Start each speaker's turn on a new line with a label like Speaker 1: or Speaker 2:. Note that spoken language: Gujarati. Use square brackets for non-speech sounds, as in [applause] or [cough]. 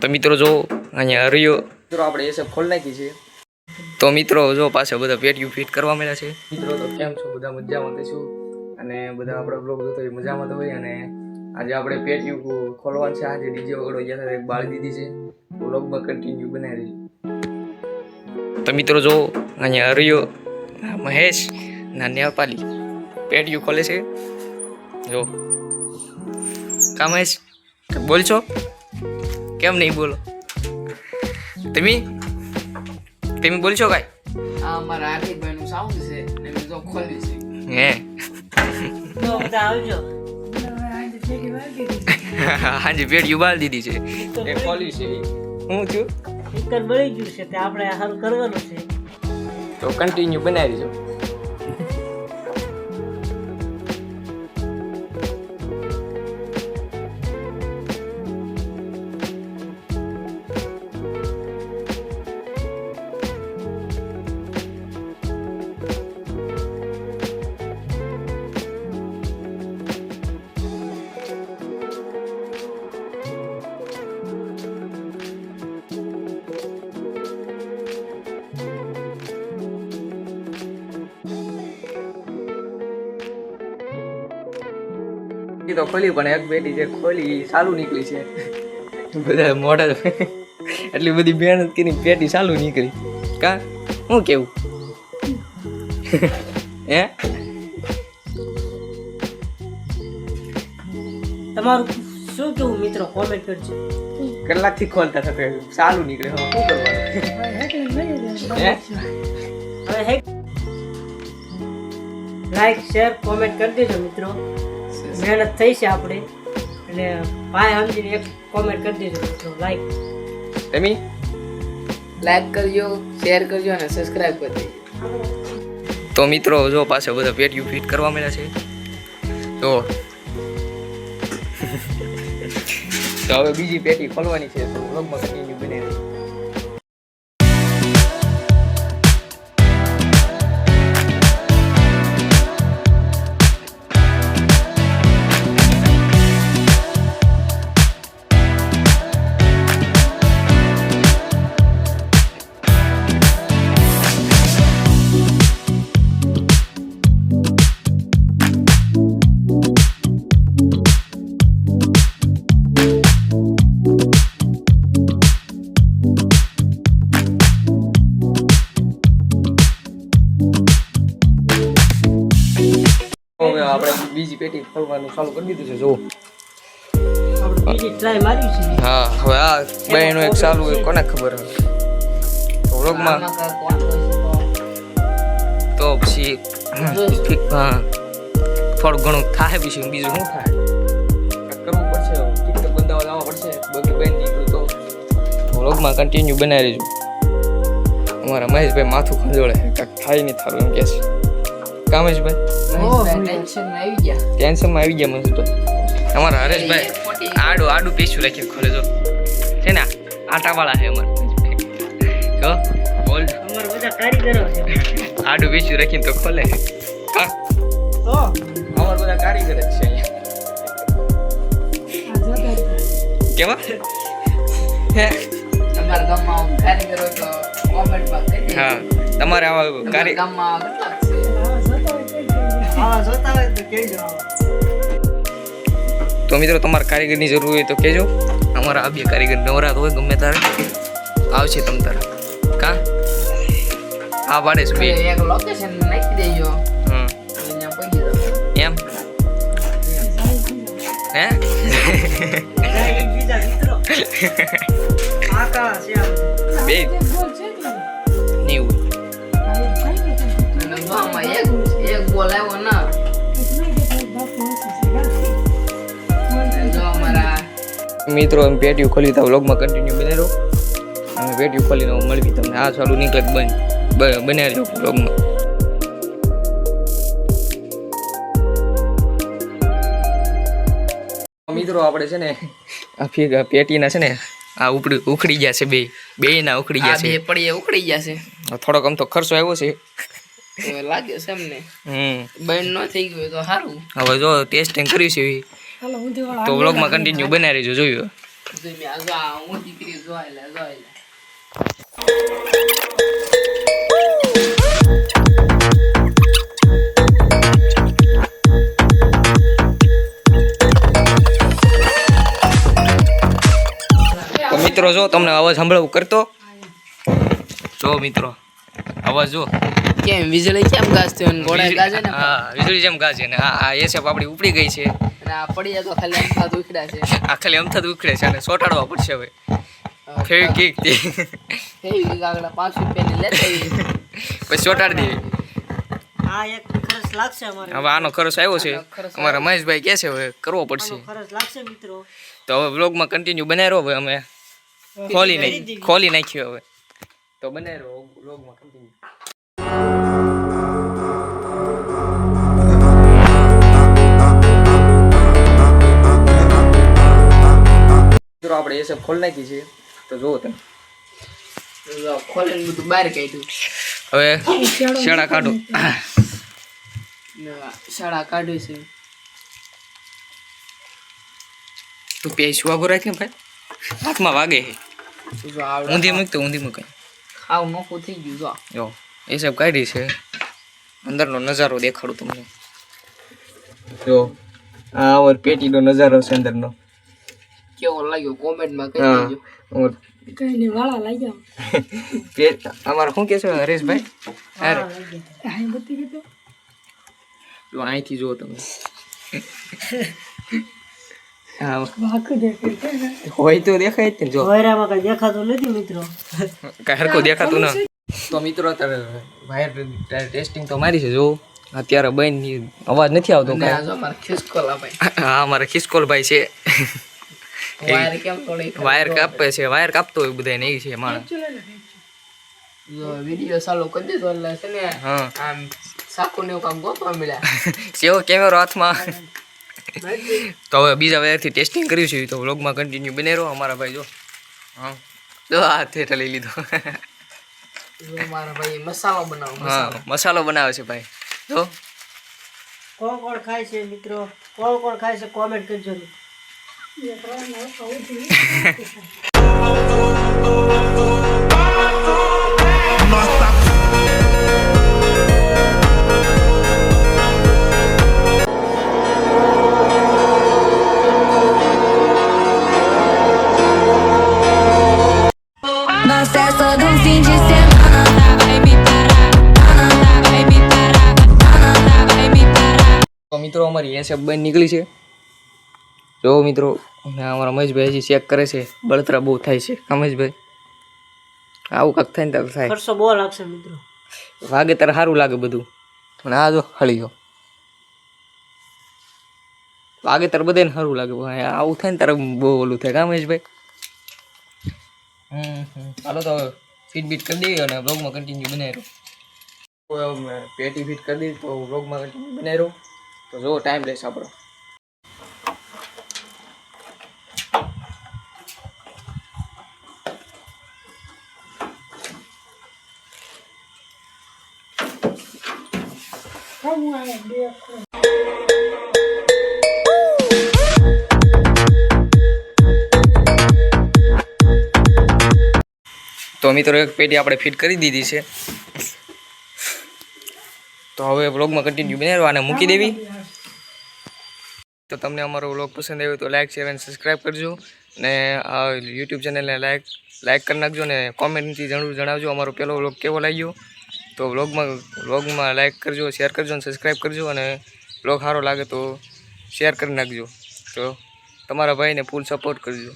Speaker 1: તો મિત્રો જો અહીંયા હરિયો. મિત્રો આપણે એસે ખોલ નાખી છે. તો મિત્રો જો પાછા બધા પેટીયું ફિટ કરવા મળ્યા છે. મિત્રો તો કેમ છો? બધા મજામાં થઈશું અને બધા આપણા બ્લોગ જોતો હોય મજામાં તો હોય. અને આજે આપણે પેટીયું ખોલવાનું છે. આજે ડીજે વગડો ગયા એક બાળી દીધી છે. બ્લોગમાં કન્ટિન્યુ બનાવી. રહી તો મિત્રો જો અહીંયા હરિયો મહેશ ના નેપાલી પેટીયું ખોલે છે. જો. કા મહેશ બોલ છો કેમ નહીં બોલો? તમે? તમે બોલ છો કાંઈ?
Speaker 2: આ મારા હાર્દિકભાઈ નું સાઉન્ડ છે ને મેં જો ખોલ્યું છે.
Speaker 1: હે?
Speaker 3: તો આવજો.
Speaker 1: હાજી પેટીયું બાળી દીધી છે. એ ખોલી છે. હું છું?
Speaker 3: સ્પીકર બળી ગયું છે તે આપણે હાલ કરવાનું છે.
Speaker 1: તો કન્ટિન્યુ બનાવી દેજો એ તો ખોલી પણ એક પેટી જે ખોલી ચાલુ નીકળી છે. બધા મોઢા એટલી બધી મહેનત કરી પેટી ચાલુ નીકળી. કા? શું કેવું? હે?
Speaker 3: તમારું શું કેવું મિત્રો? કોમેન્ટ કરજો.
Speaker 1: કલાકથી ખોલતા થતા ચાલુ નીકળે હવે શું કરવાનું? હે?
Speaker 3: હવે હે? લાઈક શેર કોમેન્ટ કરી દેજો મિત્રો. મહેનત થઈ છે આપણે. અને ભાઈ સમજીને એક કોમેન્ટ કરી દેજો. મિત્રો લાઈક
Speaker 1: તમે
Speaker 2: લાઈક કરજો શેર કરજો અને સબસ્ક્રાઇબ કરી દેજો.
Speaker 1: તો મિત્રો જો પાછા બધા પેટીયું ફિટ કરવા મળ્યા છે. તો [laughs] તો હવે બીજી પેટી ખોલવાની છે તો વ્લોગમાં હવે આપણે બીજી પેટી ખોલવાનું ચાલુ કરી દીધું છે જો હા હવે આ બેનો એક ચાલુ હોય કોને ખબર હવે વ્લોગમાં તો? પછી હા. થોડું ઘણું થાય પછી બીજું શું થાય? કરવું પડશે ટિકટોક બંધાવા લાવવા પડશે બાકી બેન નીકળ્યું તો. વ્લોગમાં કન્ટિન્યુ બનાવી રહેજો અમારા મહેશભાઈ માથું ખંજોળે કાંઈક થાય નહીં થારું એમ કહે છે. કા મહેશભાઈ
Speaker 2: મહેશભાઈ ટેન્શનમાં આવી ગયા.
Speaker 1: ટેન્શનમાં આવી ગયા મહેશભાઈ અમારા હરેશભાઈ આડું આડું પીછું રાખીને ખોલે જો. છે ને આટાવાળા છે અમારે. જો બોલ.
Speaker 3: અમાર બધા કારીગરો છે.
Speaker 1: આડું પીછું રાખીને તો ખોલે. હા.
Speaker 3: તો?
Speaker 1: અમાર બધા કારીગર જ છે અહીંયા. કેવા? હે?
Speaker 2: તમારા ગામમાં કારીગરો તો કોમેન્ટમાં
Speaker 1: હા. તમારે આવા કારી
Speaker 2: ગામમાં કેટલાક
Speaker 3: જોતા હોય તો કહેજો.
Speaker 1: તો મિત્રો તમારે કારીગરની જરૂર હોય તો કહેજો. અમારા આ બે કારીગર નવરાત હોય ગમે તારે આવશે તમ તારે. કા? આ પાડે છે બે.
Speaker 2: એક લોકેશન નાખી દેજો.
Speaker 1: હમ.
Speaker 2: અહીંયા પહોંચી જાવ
Speaker 1: એમ? હે?
Speaker 3: બીજા મિત્રો. [laughs]
Speaker 1: બે. મિત્રો એમ પેટીયું ખોલી તો વ્લોગમાં કન્ટિન્યુ બની રહો અને પેટીયું ખોલીને હું મળવી તમને. આ ચાલુ નીકળે બંધ બ- રહ્યો વ્લોગમાં મિત્રો આપણે છે ને આ પેટીના છે ને આ ઉપડી ઉખડી ગયા છે બે. બે ના ઉખડી ગયા છે.
Speaker 2: બે પડીએ ઉખડી ગયા છે.
Speaker 1: થોડોક આમ તો ખર્ચો આવ્યો છે.
Speaker 2: લાગે છે એમને.
Speaker 1: હમ.
Speaker 2: બંધ ન થઈ ગયું તો સારું.
Speaker 1: હવે જો ટેસ્ટિંગ કર્યું છે. તો વ્લોગમાં કન્ટિન્યુ બનાવી રહેજો જોયું? મિત્રો જો તમને અવાજ સંભળાવું કરતો. જો મિત્રો અવાજ જો
Speaker 2: કેમ વીજળી કેમ ગાજતી હોય ઘોડા ગાજે ને?
Speaker 1: હા વીજળી જેમ ગાજે ને. આ એ છે આપણી ઉપડી ગઈ છે.
Speaker 2: અને આ પડિયા તો ખાલી અમથા દુખડા છે.
Speaker 1: આ ખાલી અમથા ઉખડે છે અને સોટાડવા પડશે હવે. ફેવી કીકથી.
Speaker 2: ફેવી કાગડા પાંચ રૂપિયાની લેતા.
Speaker 1: પછી ચોટાડી દીધી
Speaker 3: આ એક ખર્ચ લાગશે અમારે.
Speaker 1: હવે આનો ખર્ચ આવ્યો છે. અમારા મહેશભાઈ કહે છે હવે કરવો પડશે.
Speaker 3: ખર્ચ લાગશે મિત્રો.
Speaker 1: તો હવે બ્લોગમાં કન્ટિન્યુ બનાવી હવે અમે. ખોલી નાખી ખોલી નાખ્યું હવે. તો બને રોગ બ્લોગમાં કન્ટિન્યુ મિત્રો આપણે એ સબ ખોલી નાખી છે. તો જુઓ તમે.
Speaker 2: ખોલીને બધું બહાર કાઢ્યું.
Speaker 1: હવે શાળા કાઢો.
Speaker 2: શાળા કાઢ્યું છે.
Speaker 1: તું પેશ વાગો કેમ ભાઈ? હાથમાં વાગે છે. ઊંધી મૂક તો ઊંધી મૂકાય
Speaker 2: ખાવ નોખું થઈ ગયું જો.
Speaker 1: જો એ સાહેબ કાઢી છે. અંદરનો નજારો દેખાડું તમને. જો આ ઓર પેટીનો નજારો છે અંદરનો.
Speaker 2: કેવો લાગ્યો? કોમેન્ટમાં કહી દેજો.
Speaker 1: ઓર
Speaker 3: કઈ ને વાળા લાગ્યા. [laughs]
Speaker 1: પેટ અમારે શું કે છે હરેશભાઈ? અરે. જો અહીંથી જુઓ તમે. હોય તો દેખાય જ ને જો.
Speaker 3: કઈ દેખાતું નથી મિત્રો.
Speaker 1: કાંઈ હરખું દેખાતું ના. તો મિત્રો અત્યારે વાયર ટેસ્ટિંગ તો મારી છે જો. અત્યારે બેન અવાજ નથી આવતો
Speaker 2: જો મારા ખિસકોલા ભાઈ.
Speaker 1: હા છે. [laughs]
Speaker 2: વાયર કેમ
Speaker 1: વાયર કાપે છે વાયર કાપતો હોય બધા નહીં છે માણસ.
Speaker 2: વીડિયો ચાલુ કરી દીધો એટલે છે ને
Speaker 1: હા.
Speaker 2: આમ સાકુ ને એવું કામ ગોતવા મળ્યા. [laughs]
Speaker 1: સેવો કેમેરો હાથમાં. તો હવે બીજા વાયરથી ટેસ્ટિંગ કર્યું છે તો વ્લોગમાં કન્ટિન્યુ બને રહો અમારા ભાઈ જો. હા. જો આ થેટર લઈ લીધો.
Speaker 2: મારા ભાઈ મસાલો બનાવો
Speaker 1: હા મસાલો. બનાવે છે ભાઈ. જો.
Speaker 3: કોણ કોણ ખાય છે મિત્રો? કોણ કોણ ખાય છે? કોમેન્ટ કરજો.
Speaker 1: મિત્રો અમારી એસએફ બંધ નીકળી છે. જો મિત્રો અમારા રમેશભાઈ હજી ચેક કરે છે. બળતરા બહુ થાય છે. રમેશભાઈ આવું કાંક થાય ને ત્યારે થાય
Speaker 3: ખર્ચો બહુ લાગશે મિત્રો.
Speaker 1: વાગે તારે સારું લાગે બધું. પણ આ જો હળી ગયો વાગે તારે બધાને સારું લાગે. આવું થાય ને તારે બહુ ઓલું થાય. કામ હમ હમ. હાલો તો હવે. ફીટ બીટ કરી દઈએ અને બ્લોગમાં કન્ટિન્યુ બનાવી રહો પેટી ફીટ કરી દઈએ તો બ્લોગમાં કન્ટિન્યુ બનાવી રહો તો જો ટાઈમ લેશે આપણો તો મિત્રો, એક પેટી આપણે ફિટ કરી દીધી છે. તો હવે વ્લોગમાં કન્ટિન્યુ બનાવવા અને મૂકી દેવી. તો તમને અમારો વ્લોગ પસંદ આવ્યો તો લાઇક શેર અને સબસ્ક્રાઈબ કરજો. ને આ યુટ્યુબ ચેનલને લાઇક લાઇક કરી નાખજો ને કોમેન્ટથી જરૂર જણાવજો અમારો પહેલો વ્લોગ કેવો લાગ્યો. તો વ્લોગમાં વ્લોગમાં લાઇક કરજો શેર કરજો અને સબસ્ક્રાઈબ કરજો અને વ્લોગ સારો લાગે તો શેર કરી નાખજો. તો તમારા ભાઈને ફૂલ સપોર્ટ કરજો.